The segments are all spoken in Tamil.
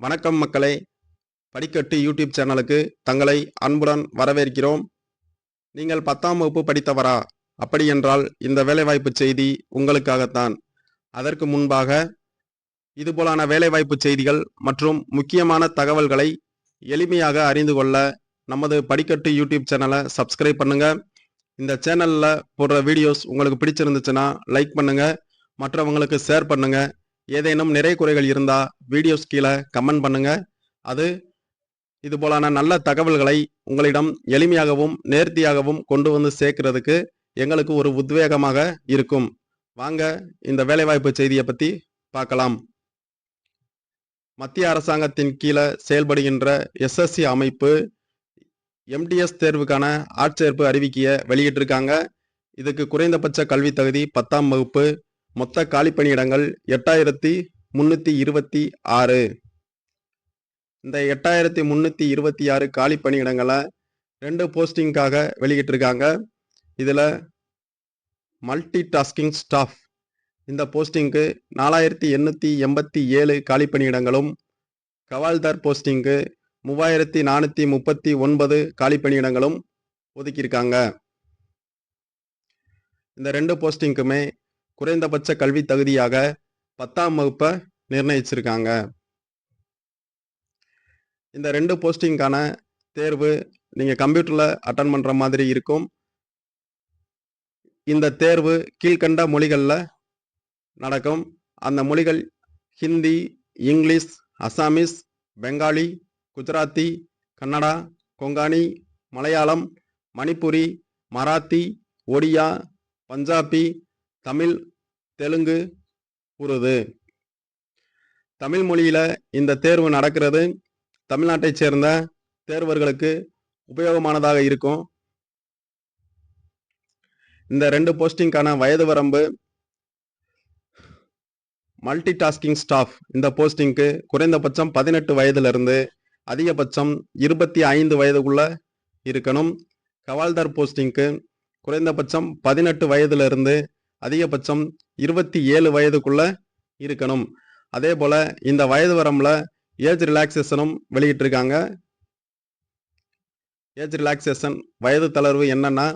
வணக்கம் மக்களே. படிக்கட்டு யூடியூப் சேனலுக்கு தங்களை அன்புடன் வரவேற்கிறோம். நீங்கள் பத்தாம் வகுப்பு படித்தவரா? அப்படி என்றால் இந்த வேலைவாய்ப்பு செய்தி உங்களுக்காகத்தான். அதற்கு முன்பாக இதுபோலான வேலைவாய்ப்பு செய்திகள் மற்றும் முக்கியமான தகவல்களை எளிமையாக அறிந்து கொள்ள நமது படிக்கட்டு யூடியூப் சேனலை சப்ஸ்கிரைப் பண்ணுங்க. இந்த சேனலில் போடுற வீடியோஸ் உங்களுக்கு பிடிச்சிருந்துச்சுன்னா லைக் பண்ணுங்கள் மற்றவங்களுக்கு ஷேர் பண்ணுங்கள் ஏதேனும் நிறை குறைகள் இருந்தால் வீடியோஸ் கீழே கமெண்ட் பண்ணுங்க. அது இது போலான நல்ல தகவல்களை உங்களிடம் எளிமையாகவும் நேர்த்தியாகவும் கொண்டு வந்து சேர்க்கறதுக்கு எங்களுக்கு ஒரு உத்வேகமாக இருக்கும். வாங்க இந்த வேலைவாய்ப்பு செய்தியை பற்றி பார்க்கலாம். மத்திய அரசாங்கத்தின் கீழே செயல்படுகின்ற எஸ்எஸ்சி அமைப்பு எம்டிஎஸ் தேர்வுக்கான ஆட்சேர்ப்பு அறிவிக்கையை வெளியிட்டிருக்காங்க. இதுக்கு குறைந்தபட்ச கல்வி தகுதி பத்தாம் வகுப்பு மொத்த காலிப்பணியிடங்கள் எட்டாயிரத்தி முன்னூற்றி இருபத்தி ஆறு. இந்த எட்டாயிரத்தி முந்நூற்றி இருபத்தி ஆறு காலி பணியிடங்களை ரெண்டு போஸ்டிங்காக வெளியிட்டிருக்காங்க. இதில் மல்டி டாஸ்கிங் ஸ்டாஃப் இந்த போஸ்டிங்க்கு நாலாயிரத்தி எண்ணூற்றி எண்பத்தி ஏழு காலி பணியிடங்களும் கவால்தார் போஸ்டிங்க்கு மூவாயிரத்தி நானூற்றி முப்பத்தி ஒன்பது காலி பணியிடங்களும் ஒதுக்கியிருக்காங்க. இந்த ரெண்டு போஸ்டிங்க்குமே குறைந்தபட்ச கல்வி தகுதியாக பத்தாம் வகுப்பை நிர்ணயிச்சிருக்காங்க. இந்த ரெண்டு போஸ்டிங்கான தேர்வு நீங்கள் கம்ப்யூட்டரில் அட்டன் பண்ணுற மாதிரி இருக்கும். இந்த தேர்வு கீழ்கண்ட மொழிகளில் நடக்கும். அந்த மொழிகள் ஹிந்தி இங்கிலீஷ் அசாமிஸ் பெங்காலி குஜராத்தி கன்னடா கொங்கானி மலையாளம் மணிப்புரி மராத்தி ஒடியா பஞ்சாபி தமிழ் தெலுங்கு உருது. தமிழ் மொழியில் இந்த தேர்வு நடக்கிறது. தமிழ்நாட்டைச் சேர்ந்த தேர்வர்களுக்கு உபயோகமானதாக இருக்கும். இந்த ரெண்டு போஸ்டிங்கான வயது வரம்பு மல்டி டாஸ்கிங் ஸ்டாஃப் இந்த போஸ்டிங்க்கு குறைந்தபட்சம் பதினெட்டு வயதிலிருந்து அதிகபட்சம் இருபத்தி ஐந்து வயதுக்குள்ள இருக்கணும். கவால்தார் போஸ்டிங்க்கு குறைந்தபட்சம் பதினெட்டு வயதிலிருந்து அதிகபட்சம் இருபத்தி ஏழு வயதுக்குள்ள இருக்கணும். அதே போல இந்த வயது வரம்புல ஏஜ் ரிலாக்ஸேஷனும் வெளியிட்டிருக்காங்க. ஏஜ் ரிலாக்ஸேஷன் வயது தளர்வு என்னன்னா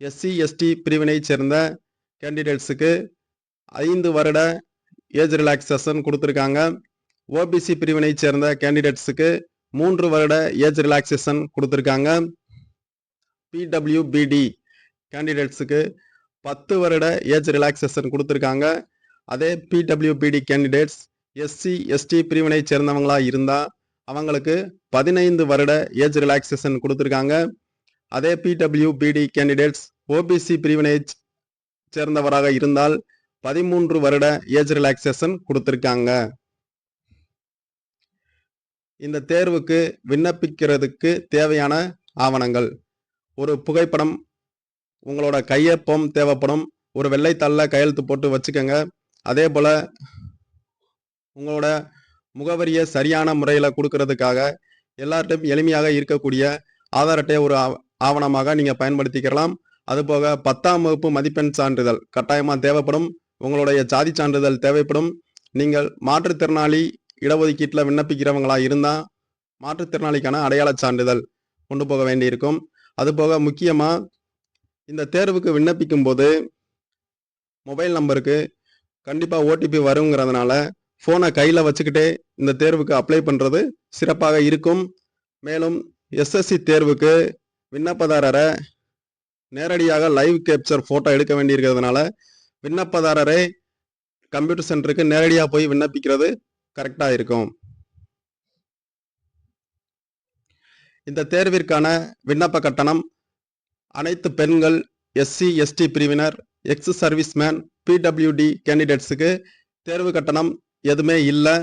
எஸ்சி எஸ்டி பிரிவினை சேர்ந்த கேண்டிடேட்ஸுக்கு ஐந்து வருட ஏஜ் ரிலாக்ஸேஷன் கொடுத்துருக்காங்க. ஓபிசி பிரிவினை சேர்ந்த கேண்டிடேட்ஸுக்கு மூன்று வருட ஏஜ் ரிலாக்ஸேஷன் கொடுத்துருக்காங்க. பிடபிள்யூபிடி கேண்டிடேட்ஸுக்கு பத்து வருட ஏஜ் ரிலாக்ஸேஷன் கொடுத்துருக்காங்க. அதே பிடபிள்யூபிடி கேண்டிடேட்ஸ் எஸ்சி எஸ்டி பிரிவினை சேர்ந்தவங்களா இருந்தால் அவங்களுக்கு பதினைந்து வருட ஏஜ் ரிலாக்ஸேஷன் கொடுத்துருக்காங்க. அதே பிடபிள்யூபிடி கேண்டிடேட்ஸ் ஓபிசி பிரிவினை சேர்ந்தவராக இருந்தால் பதிமூன்று வருட ஏஜ் ரிலாக்ஸேஷன் கொடுத்துருக்காங்க. இந்த தேர்வுக்கு விண்ணப்பிக்கிறதுக்கு தேவையான ஆவணங்கள். ஒரு புகைப்படம் உங்களோட கையொப்பம் தேவைப்படும். ஒரு வெள்ளைத்தாளில் கையெழுத்து போட்டு வச்சுக்கோங்க. அதே போல் உங்களோட முகவரியை சரியான முறையில் கொடுக்கறதுக்காக எல்லார்ட்டையும் எளிமையாக இருக்கக்கூடிய ஆதார் அட்டையை ஒரு ஆவணமாக நீங்கள் பயன்படுத்திக்கலாம். அதுபோக பத்தாம் வகுப்பு மதிப்பெண் சான்றிதழ் கட்டாயமாக தேவைப்படும். உங்களுடைய ஜாதி சான்றிதழ் தேவைப்படும். நீங்கள் மாற்றுத்திறனாளி இடஒதுக்கீட்டில் விண்ணப்பிக்கிறவங்களா இருந்தால் மாற்றுத்திறனாளிக்கான அடையாளச் சான்றிதழ் கொண்டு போக வேண்டியிருக்கும். அதுபோக முக்கியமாக இந்த தேர்வுக்கு விண்ணப்பிக்கும் போது மொபைல் நம்பருக்கு கண்டிப்பாக ஓடிபி வருங்கிறதுனால ஃபோனை கையில் வச்சுக்கிட்டே இந்த தேர்வுக்கு அப்ளை பண்ணுறது சிறப்பாக இருக்கும். மேலும் எஸ்எஸ்சி தேர்வுக்கு விண்ணப்பதாரரை நேரடியாக லைவ் கேப்சர் ஃபோட்டோ எடுக்க வேண்டியிருக்கிறதுனால விண்ணப்பதாரரே கம்ப்யூட்டர் சென்டருக்கு நேரடியாக போய் விண்ணப்பிக்கிறது கரெக்டாக இருக்கும். இந்த தேர்விற்கான விண்ணப்ப கட்டணம் அனைத்து பெண்கள் எஸ்சி எஸ்டி பிரிவினர் எக்ஸ் சர்வீஸ்மேன் பிடபிள்யூடி கேண்டிடேட்ஸுக்கு தேர்வு கட்டணம் எதுவுமே இல்லை.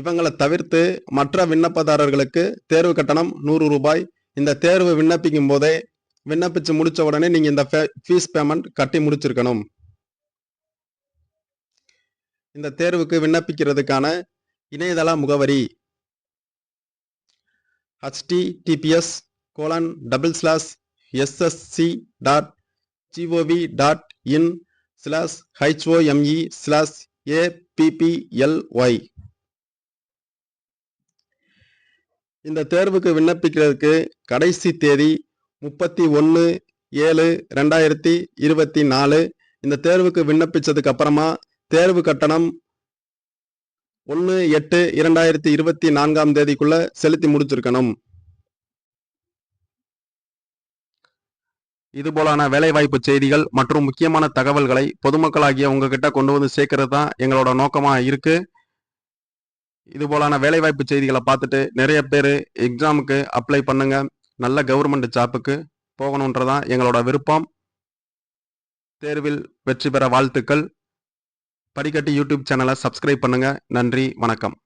இவங்களை தவிர்த்து மற்ற விண்ணப்பதாரர்களுக்கு தேர்வு கட்டணம் நூறு ரூபாய். இந்த தேர்வு விண்ணப்பிக்கும் போதே விண்ணப்பிச்சு முடிச்ச உடனே நீங்கள் இந்த ஃபீஸ் பேமெண்ட் கட்டி முடிச்சிருக்கணும். இந்த தேர்வுக்கு விண்ணப்பிக்கிறதுக்கான இணையதள முகவரி HTTPS colon double slash SSC dot GOV dot in slash HOME slash APPLY இந்த தேர்வுக்கு விண்ணப்பிக்கிறதுக்கு கடைசி தேதி முப்பத்தி ஒன்று ஏழு ரெண்டாயிரத்தி இருபத்தி நாலு. இந்த தேர்வுக்கு விண்ணப்பித்ததுக்கு அப்புறமா தேர்வு கட்டணம் ஒன்று எட்டு இரண்டாயிரத்தி இருபத்தி நான்காம் தேதிக்குள்ளே செலுத்தி முடிச்சிருக்கணும். இதுபோலான வேலைவாய்ப்பு செய்திகள் மற்றும் முக்கியமான தகவல்களை பொதுமக்களாகிய உங்ககிட்ட கொண்டு வந்து சேர்க்கறது தான் எங்களோட நோக்கமாக இருக்கு. இதுபோலான வேலைவாய்ப்பு செய்திகளை பார்த்துட்டு நிறைய பேர் எக்ஸாமுக்கு அப்ளை பண்ணுங்க. நல்ல கவர்மெண்ட் ஜாப்புக்கு போகணுன்றதான் எங்களோட விருப்பம். தேர்வில் வெற்றி பெற வாழ்த்துக்கள். படிக்கட்டு யூடியூப் சேனலை சப்ஸ்கிரைப் பண்ணுங்க. நன்றி. வணக்கம்.